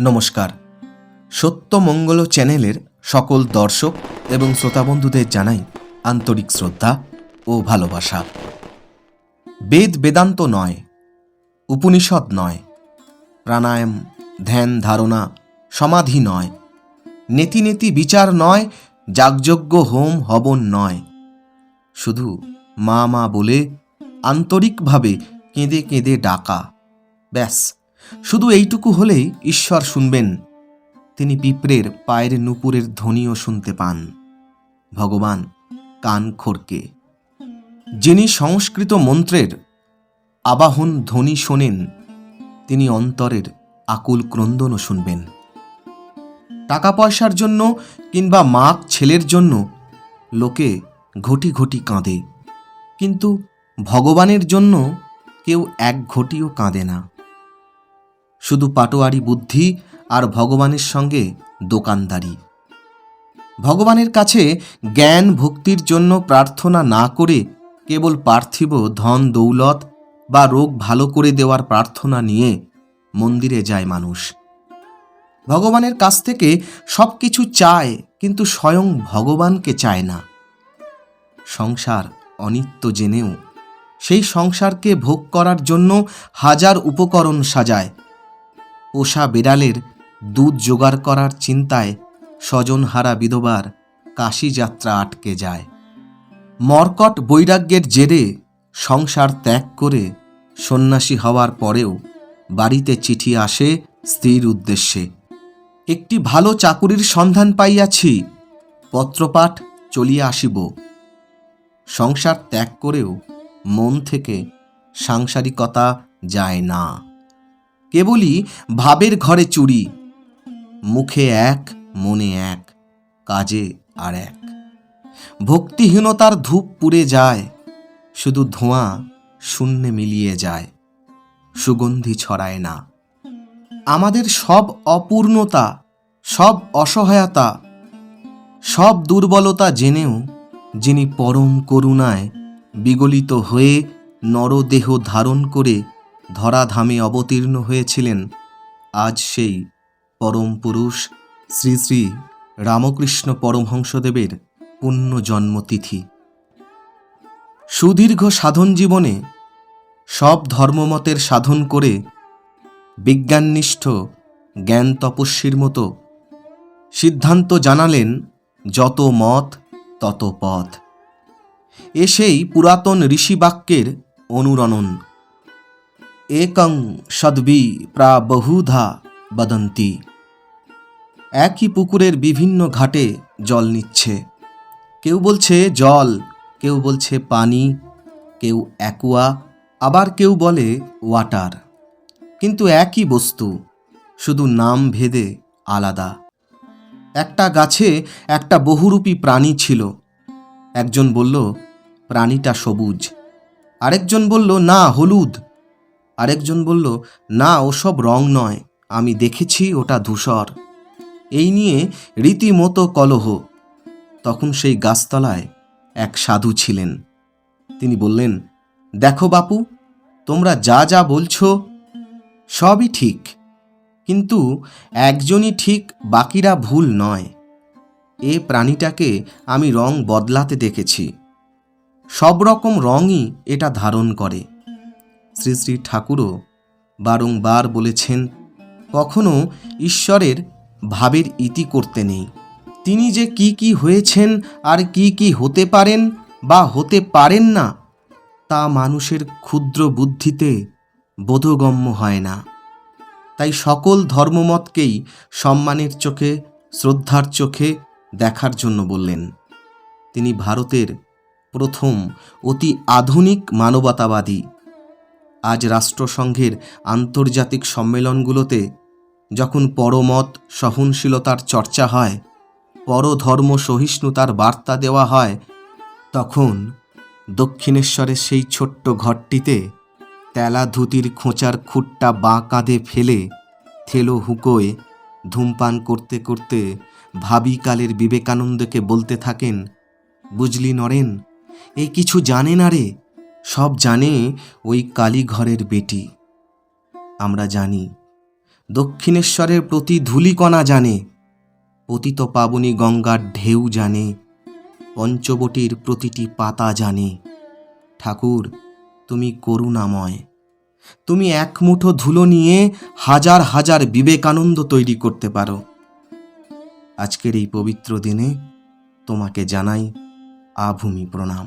নমস্কার। সত্যমঙ্গল চ্যানেলের সকল দর্শক এবং শ্রোতাবন্ধুদের জানাই আন্তরিক শ্রদ্ধা ও ভালোবাসা। বেদ বেদান্ত নয়, উপনিষদ নয়, প্রাণায়াম, ধ্যান, ধারণা, সমাধি নয়, নেতি নেতি বিচার নয়, যাগযজ্ঞ হোম হবন নয়। শুধু মা মা বলে আন্তরিকভাবে কেঁদে কেঁদে ডাকা, ব্যাস। শুধু এইটুকু হলেই ঈশ্বর শুনবেন। তিনি পিঁপড়ের পায়ের নুপুরের ধ্বনিও শুনতে পান। ভগবান কান খোরকে যিনি সংস্কৃত মন্ত্রের আবাহন ধ্বনি শোনেন, তিনি অন্তরের আকুল ক্রন্দনও শুনবেন। টাকা পয়সার জন্য কিংবা মাক ছেলের জন্য লোকে ঘটি ঘটি কাঁদে। কিন্তু ভগবানের জন্য কেউ এক ঘটিও কাঁদে না। শুধু পাটোয়ারি বুদ্ধি আর ভগবানের সঙ্গে দোকানদারি। ভগবানের কাছে জ্ঞান ভক্তির জন্য প্রার্থনা না করে কেবল পার্থিব ধন দৌলত বা রোগ ভালো করে দেওয়ার প্রার্থনা নিয়ে মন্দিরে যায় মানুষ। ভগবানের কাছ থেকে সব কিছু চায় কিন্তু স্বয়ং ভগবানকে চায় না। সংসার অনিত্য জেনেও সেই সংসারকে ভোগ করার জন্য হাজার উপকরণ সাজায়। পোষা বেড়ালের দুধ জোগাড় করার চিন্তায় স্বজনহারা বিধবার কাশি যাত্রা আটকে যায়। মর্কট বৈরাগ্যের জেরে সংসার ত্যাগ করে সন্ন্যাসী হওয়ার পরেও বাড়িতে চিঠি আসে স্ত্রীর উদ্দেশ্যে। একটি ভালো চাকুরির সন্ধান পাইয়াছি, পত্রপাঠ চলিয়া আসিব। সংসার ত্যাগ করেও মন থেকে সাংসারিকতা যায় না। কেবলই ভাবের ঘরে চুরি, মুখে এক, মনে এক, কাজে আর এক। ভক্তিহীনতার ধূপ পুড়ে যায়, শুধু ধোঁয়া শূন্যে মিলিয়ে যায়, সুগন্ধি ছড়ায় না। আমাদের সব অপূর্ণতা, সব অসহায়তা, সব দুর্বলতা জেনেও যিনি পরম করুণায় বিগলিত হয়ে নরদেহ ধারণ করে ধরাধামে অবতীর্ণ হয়েছিলেন। আজ সেই পরম পুরুষ শ্রী শ্রী রামকৃষ্ণ পরমহংসদেবের পুণ্য জন্মতিথি সুদীর্ঘ সাধন জীবনে সব ধর্মমতের সাধন করে বিজ্ঞাননিষ্ঠ জ্ঞান তপস্বীর মতো সিদ্ধান্ত জানালেন যত মত, তত পথ। এসেই পুরাতন ঋষিবাক্যের অনুরণন। একং সদ্বি প্রা বহুধা বদন্তি একই পুকুরের বিভিন্ন ঘাটে জল নিচ্ছে। কেউ বলছে জল, কেউ বলছে পানি, কেউ অ্যাকুয়া, আবার কেউ বলে ওয়াটার। কিন্তু একই বস্তু, শুধু নাম ভেদে আলাদা। একটা গাছে একটা বহুরূপী প্রাণী ছিল। একজন বলল, প্রাণীটা সবুজ। আরেকজন বলল, না, হলুদ। আরেকজন বলল, না, ওসব রং নয়, আমি দেখেছি ওটা ধূসর। এই নিয়ে রীতিমতো কলহ। তখন সেই গাছতলায় এক সাধু ছিলেন। তিনি বললেন, দেখো বাপু, তোমরা যা যা বলছো সবই ঠিক, কিন্তু একজনই ঠিক, বাকিরা ভুল নয়। এ প্রাণীটাকে আমি রং বদলাতে দেখেছি। সব রকম রঙই এটা ধারণ করে। শ্রী শ্রী ঠাকুরও বারংবার বলেছেন, কখনো ঈশ্বরের ভাবের ইতি করতে নেই। তিনি যে কি কি হয়েছেন আর কি কি হতে পারেন বা হতে পারেন না, তা মানুষের ক্ষুদ্র বুদ্ধিতে বোধগম্য হয় না। তাই সকল ধর্মমতকেই সম্মানের চোখে, শ্রদ্ধার চোখে দেখার জন্য বললেন। তিনি ভারতের প্রথম অতি আধুনিক মানবতাবাদী আজ রাষ্ট্রসংঘের আন্তর্জাতিক সম্মেলনগুলোতে যখন পরমত সহনশীলতার চর্চা হয়, পরধর্ম সহিষ্ণুতার বার্তা দেওয়া হয়, তখন দক্ষিণেশ্বরের সেই ছোট্ট ঘরটিতে তেলা ধুতির খোঁচার খুঁটটা বাঁ কাঁধে ফেলে থেলো হুকোয় ধূমপান করতে করতে ভাবিকালের বিবেকানন্দকে বলতে থাকেন, বুঝলি নরেন এই কিছু জানে না রে সব জানে ওই কালীঘরের বেটি। আমরা জানি, দক্ষিণেশ্বরের প্রতি ধূলিকণা জানে, পতিত পাবনী গঙ্গার ঢেউ জানে, পঞ্চবটির প্রতিটি পাতা জানে। ঠাকুর, তুমি করুণাময়, তুমি এক মুঠো ধুলো নিয়ে হাজার হাজার বিবেকানন্দ তৈরি করতে পারো। আজকের এই পবিত্র দিনে তোমাকে জানাই আভূমি প্রণাম।